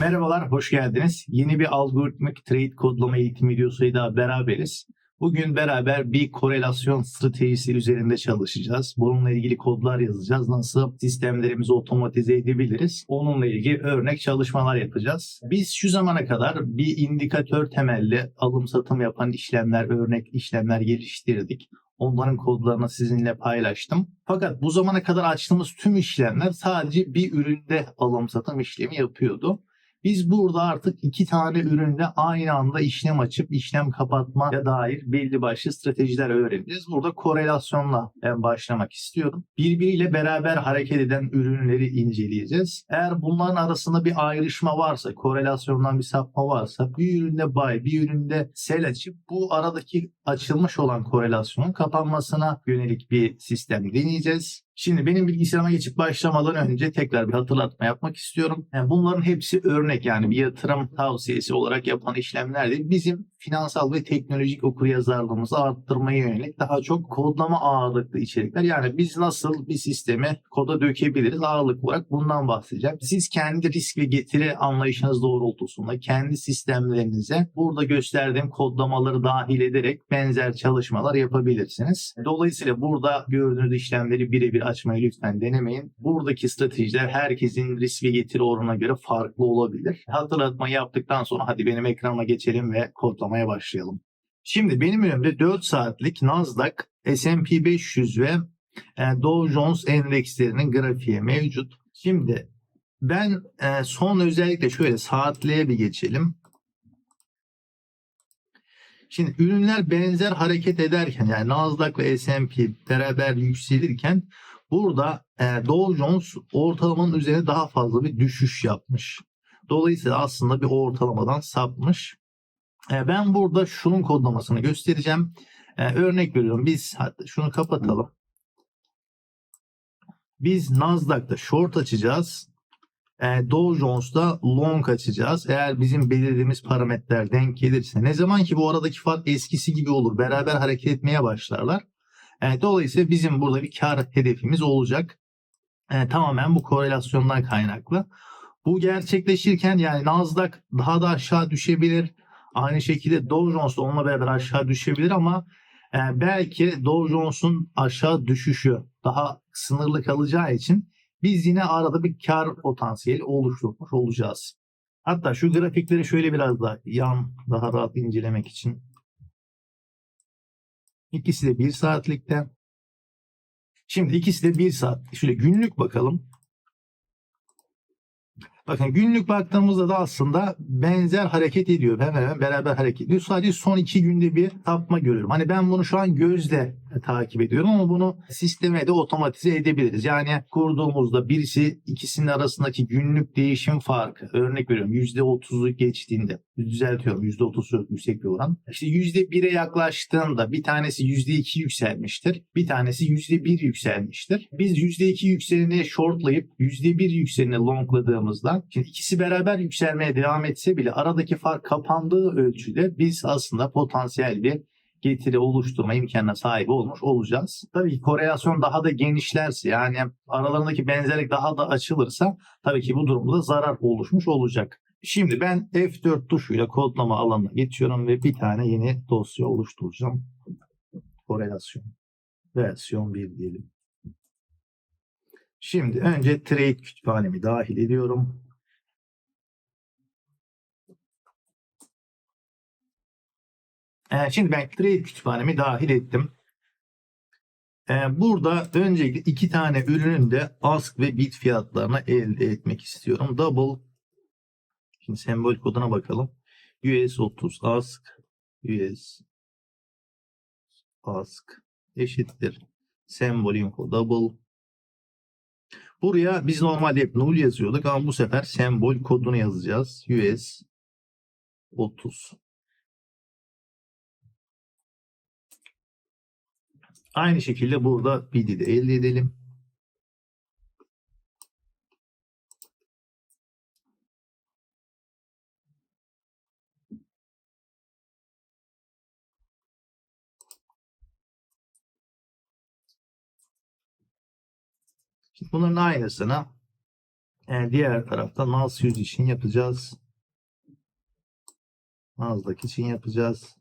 Merhabalar, hoş geldiniz. Yeni bir algoritmik trade kodlama eğitim videosuyla beraberiz. Bugün beraber bir korelasyon stratejisi üzerinde çalışacağız. Bununla ilgili kodlar yazacağız. Nasıl sistemlerimizi otomatize edebiliriz? Onunla ilgili örnek çalışmalar yapacağız. Biz şu zamana kadar bir indikatör temelli alım satım yapan işlemler, örnek işlemler geliştirdik. Onların kodlarını sizinle paylaştım. Fakat bu zamana kadar açtığımız tüm işlemler sadece bir üründe alım satım işlemi yapıyordu. Biz burada artık iki tane üründe aynı anda işlem açıp işlem kapatmaya dair belli başlı stratejiler öğreneceğiz. Burada korelasyonla ben başlamak istiyorum. Birbiriyle beraber hareket eden ürünleri inceleyeceğiz. Eğer bunların arasında bir ayrışma varsa, korelasyondan bir sapma varsa bir üründe buy, bir üründe sell açıp bu aradaki açılmış olan korelasyonun kapanmasına yönelik bir sistem deneyeceğiz. Şimdi benim bilgisayarıma geçip başlamadan önce tekrar bir hatırlatma yapmak istiyorum. Yani bunların hepsi örnek yani bir yatırım tavsiyesi olarak yapan işlemler. Bizim finansal ve teknolojik okuryazarlığımızı arttırmaya yönelik daha çok kodlama ağırlıklı içerikler. Yani biz nasıl bir sistemi koda dökebiliriz ağırlık olarak bundan bahsedeceğim. Siz kendi risk ve getiri anlayışınız doğrultusunda kendi sistemlerinize burada gösterdiğim kodlamaları dahil ederek benzer çalışmalar yapabilirsiniz. Dolayısıyla burada gördüğünüz işlemleri birebir açmayı lütfen denemeyin. Buradaki stratejiler herkesin risk ve getiri oranına göre farklı olabilir. Hatırlatma yaptıktan sonra hadi benim ekranıma geçelim ve kodlamaya başlayalım. Şimdi benim önümde 4 saatlik Nasdaq, S&P 500 ve e, Dow Jones endekslerinin grafiği mevcut. Şimdi ben e, son özellikle şöyle saatliğe bir geçelim. Şimdi ürünler benzer hareket ederken yani Nasdaq ve S&P beraber yükselirken burada e, Dow Jones ortalamanın üzerine daha fazla bir düşüş yapmış. Dolayısıyla aslında bir ortalamadan sapmış. E, ben burada şunun kodlamasını göstereceğim. E, örnek veriyorum biz hatta şunu kapatalım. Biz Nasdaq'ta short açacağız. E, Dow Jones'ta long açacağız. Eğer bizim belirlediğimiz parametreler denk gelirse ne zaman ki bu aradaki fark eskisi gibi olur. Beraber hareket etmeye başlarlar. E, dolayısıyla bizim burada bir kar hedefimiz olacak. E, tamamen bu korelasyondan kaynaklı. Bu gerçekleşirken yani Nasdaq daha da aşağı düşebilir. Aynı şekilde Dow Jones da onunla beraber aşağı düşebilir ama e, belki Dow Jones'un aşağı düşüşü daha sınırlı kalacağı için biz yine arada bir kar potansiyeli oluşturmuş olacağız. Hatta şu grafikleri şöyle biraz daha yan daha rahat incelemek için. İkisi de bir saatlikte. Şimdi ikisi de bir saat. Şöyle günlük bakalım. Bakın günlük baktığımızda da aslında benzer hareket ediyor. Hemen hemen beraber hareket ediyor. Sadece son iki günde bir sapma görüyorum. Hani ben bunu şu an gözle takip ediyorum ama bunu sisteme de otomatize edebiliriz. Yani kurduğumuzda birisi ikisinin arasındaki günlük değişim farkı örnek veriyorum %30'u geçtiğinde düzeltiyorum %30 yüksek bir oran. İşte %1'e yaklaştığında bir tanesi %2 yükselmiştir. Bir tanesi %1 yükselmiştir. Biz %2 yükseleni shortlayıp %1 yükseleni longladığımızda şimdi ikisi beraber yükselmeye devam etse bile aradaki fark kapandığı ölçüde biz aslında potansiyel bir getiri oluşturma imkanına sahip olmuş olacağız. Tabii ki korelasyon daha da genişlerse yani aralarındaki benzerlik daha da açılırsa tabii ki bu durumda zarar oluşmuş olacak. Şimdi ben F4 tuşuyla kodlama alanına geçiyorum ve bir tane yeni dosya oluşturacağım. Korelasyon. Versiyon 1 diyelim. Şimdi önce trade kütüphanemi dahil ediyorum. Ee, şimdi ben trade kütüphanemi dahil ettim. Ee, burada öncelikle iki tane ürünün de ask ve bit fiyatlarını elde etmek istiyorum. Double Şimdi sembol koduna bakalım. US 30 ask US ask eşittir sembol info double Buraya biz normalde hep null yazıyorduk ama bu sefer sembol kodunu yazacağız. US 30 Aynı şekilde burada bid'i de elde edelim. Şimdi bunların aynısını E, diğer tarafta Naz 100 için yapacağız. Nasdaq için yapacağız.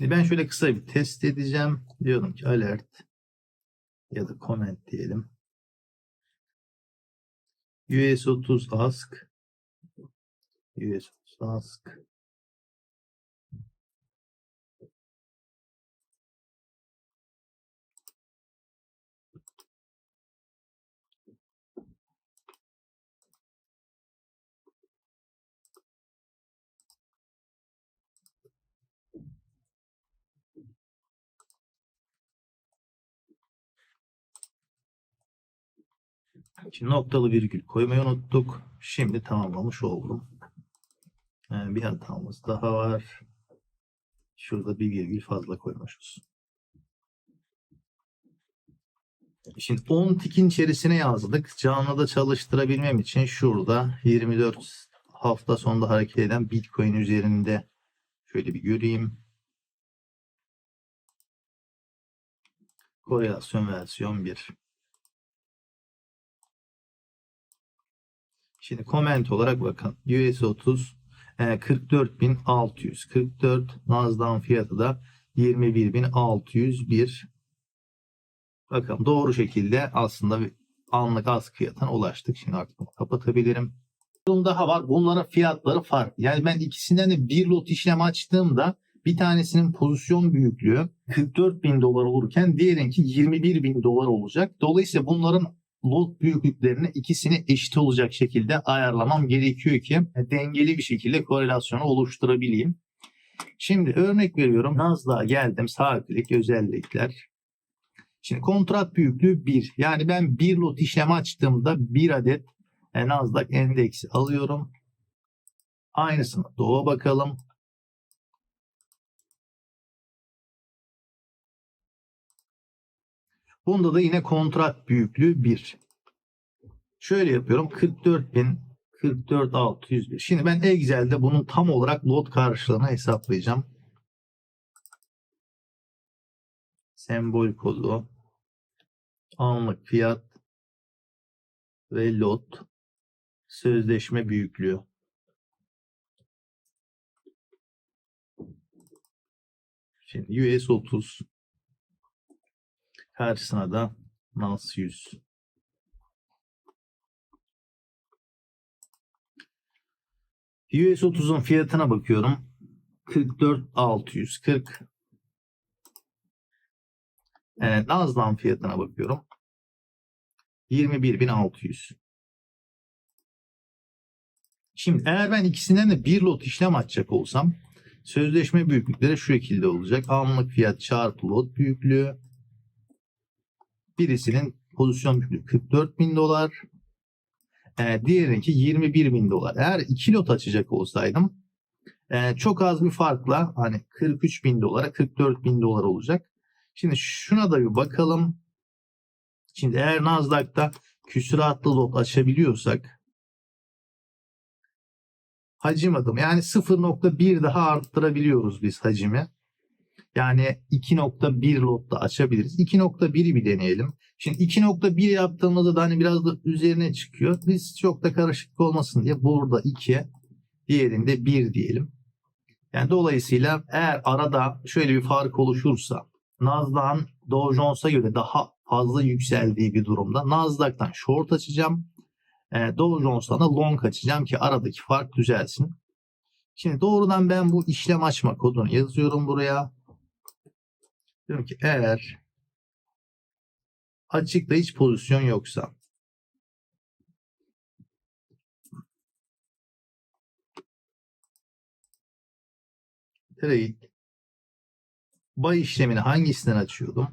Şimdi ben şöyle kısa bir test edeceğim. Diyorum ki alert ya da comment diyelim. US 30 ask US 30 ask Şimdi noktalı virgül koymayı unuttuk. Şimdi tamamlamış oldum. Ee, bir hatamız daha var. Şurada bir virgül fazla koymuşuz. Şimdi 10 tikin içerisine yazdık. Canlıda çalıştırabilmem için şurada 24 hafta sonunda hareket eden Bitcoin üzerinde şöyle bir göreyim. Korelasyon versiyon 1. Şimdi comment olarak bakın. US 30 e, 44.600 44 Nasdaq fiyatı da 21.601 Bakın doğru şekilde aslında anlık az fiyatına ulaştık. Şimdi artık kapatabilirim. Daha var. Bunların fiyatları farklı. Yani ben ikisinden de bir lot işlem açtığımda bir tanesinin pozisyon büyüklüğü 44 bin dolar olurken diğerinki 21 bin dolar olacak. Dolayısıyla bunların lot büyüklüklerini ikisini eşit olacak şekilde ayarlamam gerekiyor ki dengeli bir şekilde korelasyonu oluşturabileyim. Şimdi örnek veriyorum. Nasdaq'a geldim. Saatlik özellikler. Şimdi kontrat büyüklüğü 1. Yani ben bir lot işlem açtığımda bir adet e, Nasdaq endeksi alıyorum. Aynısını doğa bakalım. Bunda da yine kontrat büyüklüğü 1. Şöyle yapıyorum. 44.000 44.601. Şimdi ben Excel'de bunun tam olarak lot karşılığını hesaplayacağım. Sembol kodu anlık fiyat ve lot sözleşme büyüklüğü. Şimdi US 30 karşısına da NAS 100. US 30'un fiyatına bakıyorum. 44.640 Evet, Nazlan fiyatına bakıyorum. 21.600. Şimdi eğer ben ikisinden de bir lot işlem açacak olsam sözleşme büyüklükleri şu şekilde olacak. Anlık fiyat çarpı lot büyüklüğü. Birisinin pozisyon büyüklüğü 44 bin dolar. E, diğerinki 21 bin dolar. Eğer iki lot açacak olsaydım e, çok az bir farkla hani 43 bin dolara 44 bin dolar olacak. Şimdi şuna da bir bakalım. Şimdi eğer Nasdaq'ta küsuratlı lot açabiliyorsak hacim adımı yani 0.1 daha arttırabiliyoruz biz hacimi. Yani 2.1 lotta açabiliriz. 2.1'i bir deneyelim. Şimdi 2.1 yaptığımızda da hani biraz da üzerine çıkıyor. Biz çok da karışık olmasın diye burada 2 diğerinde 1 diyelim. Yani dolayısıyla eğer arada şöyle bir fark oluşursa Nasdaq'ın Dow Jones'a göre daha fazla yükseldiği bir durumda Nasdaq'tan short açacağım. E, Dow Jones'tan da long açacağım ki aradaki fark düzelsin. Şimdi doğrudan ben bu işlem açma kodunu yazıyorum buraya. Diyorum ki eğer açıkta hiç pozisyon yoksa trade buy işlemini hangisinden açıyordum?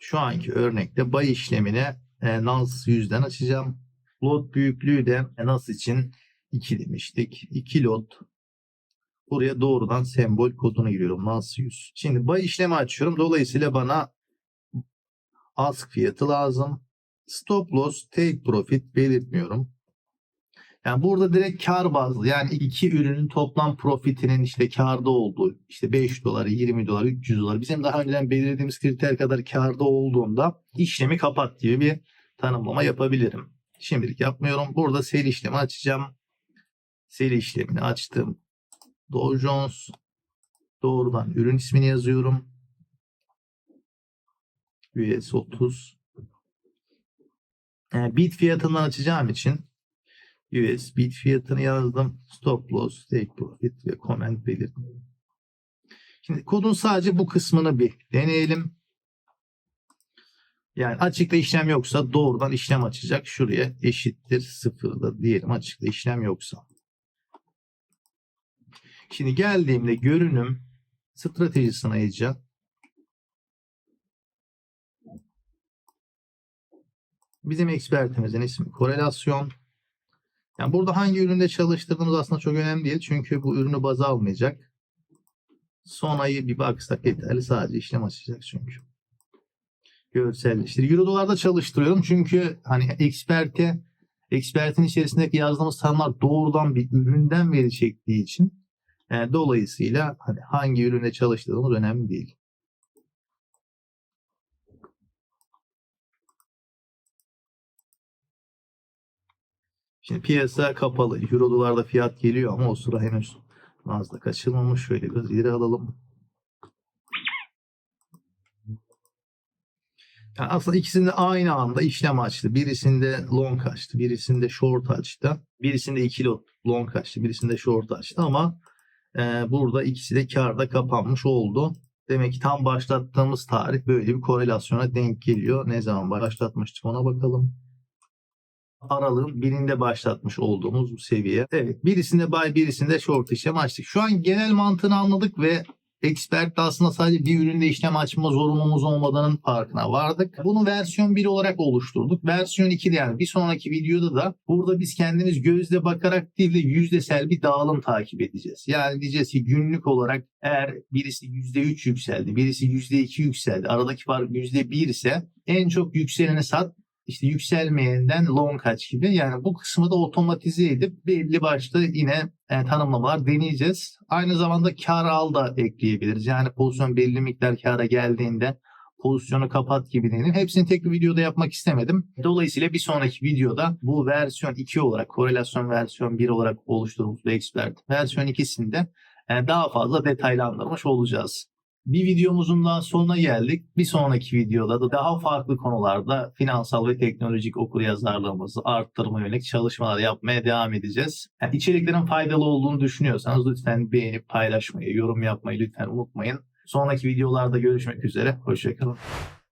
Şu anki örnekte buy işlemini e, NAS 100'den açacağım. Lot büyüklüğü de e, NAS için 2 demiştik. 2 lot Buraya doğrudan sembol kodunu giriyorum. Nasıl 100. Şimdi buy işlemi açıyorum. Dolayısıyla bana ask fiyatı lazım. Stop loss, take profit belirtmiyorum. Yani burada direkt kar bazlı yani iki ürünün toplam profitinin işte karda olduğu işte 5 dolar, 20 dolar, 300 dolar bizim daha önceden belirlediğimiz kriter kadar karda olduğunda işlemi kapat gibi bir tanımlama yapabilirim. Şimdilik yapmıyorum. Burada sell işlemi açacağım. Sell işlemini açtım. Dow Jones doğrudan ürün ismini yazıyorum. US 30 yani bit fiyatından açacağım için US bit fiyatını yazdım. Stop loss, take profit ve comment belirtmiyorum. Şimdi kodun sadece bu kısmını bir deneyelim. Yani açıkta işlem yoksa doğrudan işlem açacak. Şuraya eşittir sıfırda diyelim açıkta işlem yoksa. Şimdi geldiğimde görünüm strateji sınayıcı bizim ekspertimizin ismi korelasyon. Yani burada hangi üründe çalıştırdığımız aslında çok önemli değil. Çünkü bu ürünü baz almayacak. Son ayı bir baksak yeterli. Sadece işlem açacak çünkü. Görselleştir. Euro dolarda çalıştırıyorum. Çünkü hani eksperte ekspertin içerisindeki yazdığımız tanımlar doğrudan bir üründen veri çektiği için e, dolayısıyla hani hangi üründe çalıştırdığımız önemli değil. Şimdi piyasa kapalı. Euro dolarda fiyat geliyor ama o sıra henüz fazla kaçırmamış. Şöyle biraz ileri alalım. Yani aslında ikisinde aynı anda işlem açtı. Birisinde long açtı, birisinde short açtı. Birisinde ikili long açtı, birisinde short açtı ama e, burada ikisi de karda kapanmış oldu. Demek ki tam başlattığımız tarih böyle bir korelasyona denk geliyor. Ne zaman başlatmıştık ona bakalım aralığın birinde başlatmış olduğumuz bu seviye. Evet birisinde buy birisinde short işlem açtık. Şu an genel mantığını anladık ve Expert aslında sadece bir üründe işlem açma zorunluluğumuz olmadığının farkına vardık. Bunu versiyon 1 olarak oluşturduk. Versiyon 2'de yani bir sonraki videoda da burada biz kendimiz gözle bakarak değil de yüzdesel bir dağılım takip edeceğiz. Yani diyeceğiz ki günlük olarak eğer birisi %3 yükseldi, birisi %2 yükseldi, aradaki fark %1 ise en çok yükseleni sat, işte yükselmeyenden long kaç gibi yani bu kısmı da otomatize edip belli başlı yine e, tanımlamalar deneyeceğiz. Aynı zamanda kar al da ekleyebiliriz. Yani pozisyon belli miktar kara geldiğinde pozisyonu kapat gibi deneyim. Hepsini tek bir videoda yapmak istemedim. Dolayısıyla bir sonraki videoda bu versiyon 2 olarak korelasyon versiyon 1 olarak oluşturulmuş expert versiyon 2'sinde e, daha fazla detaylandırmış olacağız. Bir videomuzun daha sonuna geldik. Bir sonraki videoda da daha farklı konularda finansal ve teknolojik okuryazarlığımızı arttırma yönelik çalışmalar yapmaya devam edeceğiz. Yani içeriklerin faydalı olduğunu düşünüyorsanız lütfen beğenip paylaşmayı, yorum yapmayı lütfen unutmayın. Sonraki videolarda görüşmek üzere. Hoşçakalın.